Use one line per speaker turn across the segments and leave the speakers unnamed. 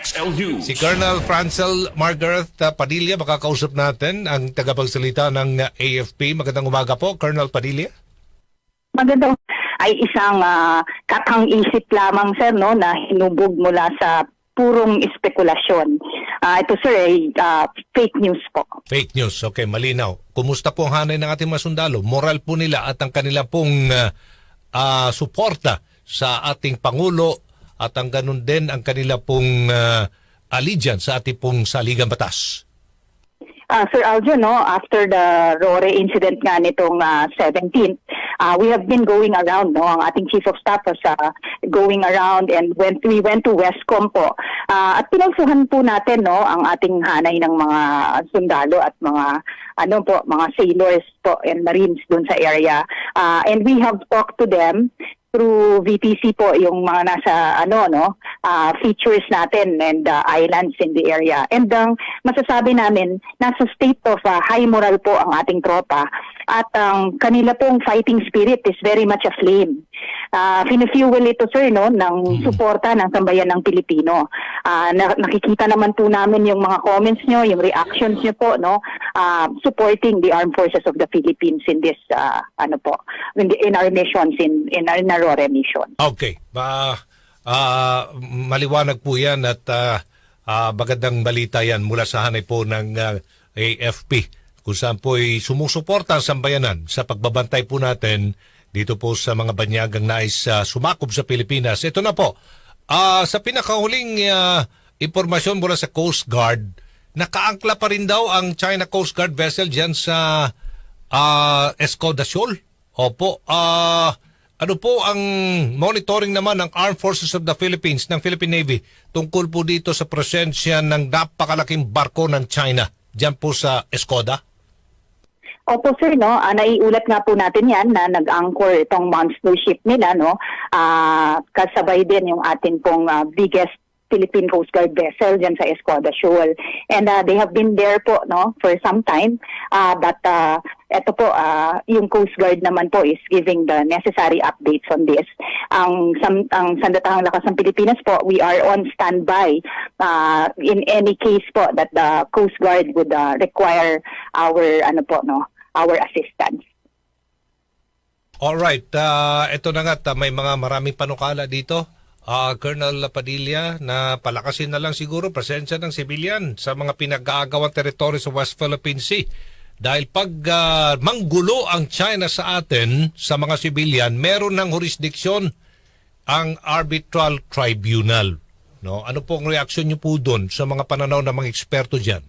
XLU.
Si Colonel Francel Margaret uh, Padilla, makakausap natin ang tagapagsalita ng uh, AFP. Magandang umaga po, Colonel Padilla.
Maganda ay isang ah, katang-isip lamang sir no na hinubog mula sa purong espekulasyon. Ah, ito sir ay ah, fake news po.
Fake news, okay, malinaw. Kumusta po ang hanay ng ating mga sundalo? Moral po nila at ang kanila pong uh, uh, suporta sa ating Pangulo at ang ganun din ang kanila pong uh, allegiance sa ating pong saligang batas.
Ah, Sir Aljo, no, after the Rore incident nga nitong ah, 17th, ah, we have been going around, no, ang ating Chief of Staff was ah, going around and went, we went to Westcom po. Ah, at pinagsuhan po natin, no, ang ating hanay ng mga sundalo at mga ano po, mga sailors po and marines dun sa area. Ah, and we have talked to them through VTC po yung mga nasa ano no ah, features natin and ah, islands in the area. And ang masasabi namin nasa state of ah, high moral po ang ating tropa at ang kanila pong fighting spirit is very much aflame uh, fini-fuel ito sir no ng suporta ng sambayan ng Pilipino. Ah, na, nakikita naman po namin yung mga comments nyo yung reactions nyo po no ah, supporting the armed forces of the Philippines in this ah, ano po in, the, in our missions in in our Narore mission.
Okay. Ba, ah, maliwanag po yan at ah, ah, magandang balita yan mula sa hanay po ng ah, AFP kung saan po ay sumusuporta ang sambayanan sa pagbabantay po natin dito po sa mga banyagang nais ah, sumakob sa Pilipinas. Ito na po. Ah, sa pinakahuling ah, impormasyon mula sa Coast Guard, nakaangkla pa rin daw ang China Coast Guard vessel dyan sa ah Escoda Shoal. Opo. Ah, ano po ang monitoring naman ng Armed Forces of the Philippines, ng Philippine Navy, tungkol po dito sa presensya ng napakalaking barko ng China dyan po sa Escoda?
Opo sir, no, Ah, naiulat nga po natin yan na nag-anchor itong monster ship nila, no, Ah, kasabay din yung atin pong ah, biggest Philippine Coast Guard vessel dyan sa Escoda Shoal. And ah, they have been there po, no, for some time. Ah, but ah, eto po, ah, yung Coast Guard naman po is giving the necessary updates on this. Ang, sam, ang Sandatahang Lakas ng Pilipinas po, we are on standby ah, in any case po that the Coast Guard would ah, require our, ano po, no, our assistance.
Alright, uh, ito na nga, may mga maraming panukala dito. Ah, Colonel Padilla, na palakasin na lang siguro presensya ng sibilyan sa mga pinag-aagawang teritoryo sa West Philippine Sea. Dahil pag ah, manggulo ang China sa atin, sa mga sibilyan, meron ng jurisdiksyon ang Arbitral Tribunal. No? Ano po ang reaksyon niyo po doon sa mga pananaw ng mga eksperto dyan?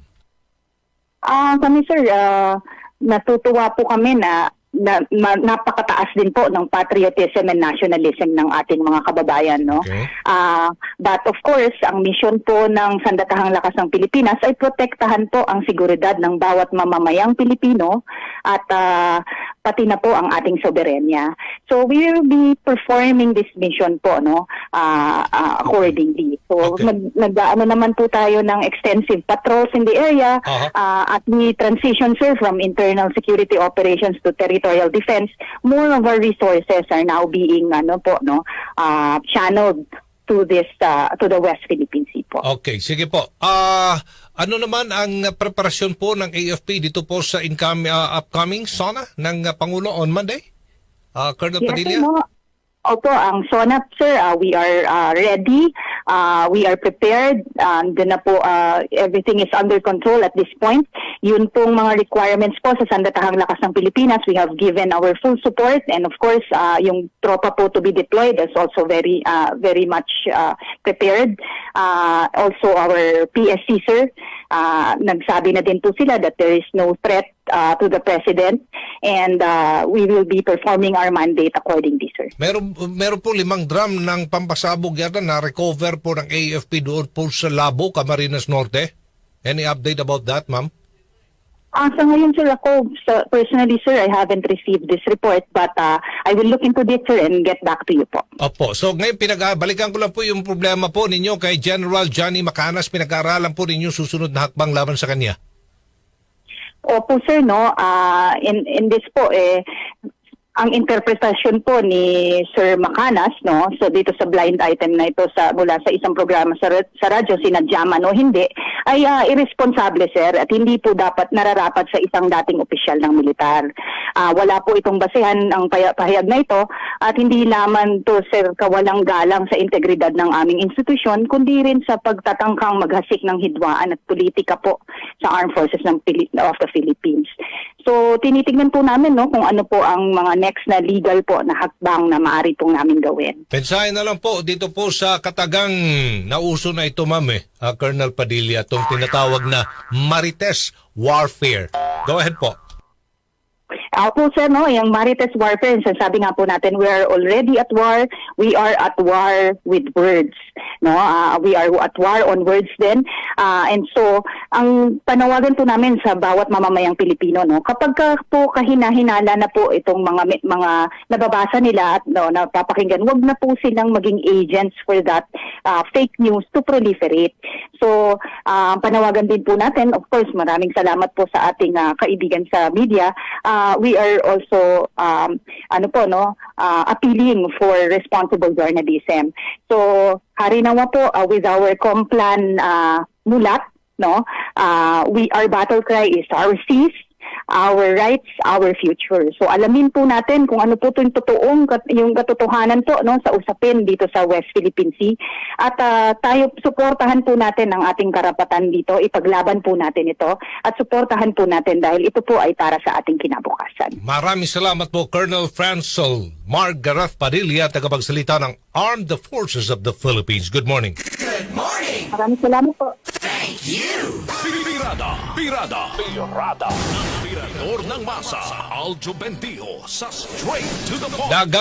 Ah, kami sir, ah, natutuwa po kami na, na ma- napakataas din po ng patriotism and nationalism ng ating mga kababayan, no?
Okay.
Ah, but of course, ang mission po ng Sandatahang Lakas ng Pilipinas ay protektahan po ang seguridad ng bawat mamamayang Pilipino at ah, pati na po ang ating soberenya. So we will be performing this mission po no ah, ah, accordingly. So
Okay.
nag, nag ano naman po tayo ng extensive patrols in the area
Aha.
uh, at we transition sir from internal security operations to territorial defense, more of our resources are now being ano po no uh, channeled to this uh, to the West Philippine Sea po.
Okay, sige po. Ah, ano naman ang preparasyon po ng AFP dito po sa income, ah, upcoming SONA ng ah, Pangulo on Monday? Ah, Colonel Padilla?
Yes, ano, Opo, ang SONAP, sir, uh, we are uh, ready. Uh, we are prepared. And na po, uh, everything is under control at this point. Yun pong mga requirements po sa Sandatahang Lakas ng Pilipinas. We have given our full support. And of course, uh, yung tropa po to be deployed is also very, uh, very much uh, prepared. Uh, also, our PSC, sir, uh, nagsabi na din po sila that there is no threat uh, to the President. And uh, we will be performing our mandate accordingly, sir.
Meron, meron po limang drum ng pampasabog yata na recover po ng AFP doon po sa Labo, Camarines Norte. Any update about that, ma'am?
Ah, sa ngayon, sir, ako, sa, personally, sir, I haven't received this report, but uh, I will look into this, sir, and get back to you po.
Opo. So ngayon pinag-balikan ko lang po yung problema po ninyo kay General Johnny Macanas. Pinag-aaralan po ninyo susunod na hakbang laban sa kanya.
Opo, sir, no, ah, in, in this po, eh, ang interpretasyon po ni Sir Macanas no? So dito sa blind item na ito sa mula sa isang programa sa, sa radyo sinadya man o hindi ay ah, irresponsable sir at hindi po dapat nararapat sa isang dating opisyal ng militar. Ah, wala po itong basehan ang pahayag na ito at hindi lamang to sir kawalang galang sa integridad ng aming institusyon kundi rin sa pagtatangkang maghasik ng hidwaan at politika po sa Armed Forces ng Pili- of the Philippines. So tinitingnan po namin no kung ano po ang mga next na legal po na hakbang na maaari pong namin gawin.
Pensahin na lang po dito po sa katagang nauso na ito ma'am eh, ah, Colonel Padilla, itong tinatawag na Marites Warfare. Go ahead po.
Ako sir, no, yung Marites Warfare, sabi nga po natin, we are already at war. We are at war with words. No, Ah, we are at war on words din. Ah, and so, ang panawagan po namin sa bawat mamamayang Pilipino, no, kapag ka po kahinahinala na po itong mga mga nababasa nila at no, napapakinggan, wag na po silang maging agents for that ah, fake news to proliferate. So, ah, panawagan din po natin, of course, maraming salamat po sa ating ah, kaibigan sa media. Ah, we are also um, ano po no, ah, appealing for responsible journalism. So, harinawa po ah, with our Complan uh, mulat, no? ah, we our battle cry is our seas, our rights, our future. So alamin po natin kung ano po yung totoong yung katotohanan po no sa usapin dito sa West Philippine Sea at ah, tayo suportahan po natin ang ating karapatan dito, ipaglaban po natin ito at suportahan po natin dahil ito po ay para sa ating kinabukasan.
Maraming salamat po Colonel Francel Margaret Padilla, tagapagsalita ng Armed Forces of the Philippines. Good morning.
Maraming salamat po.
Pirada, pirada, pirada, ng tirador ng masa, Aljo Bendijo sa Straight to the Point.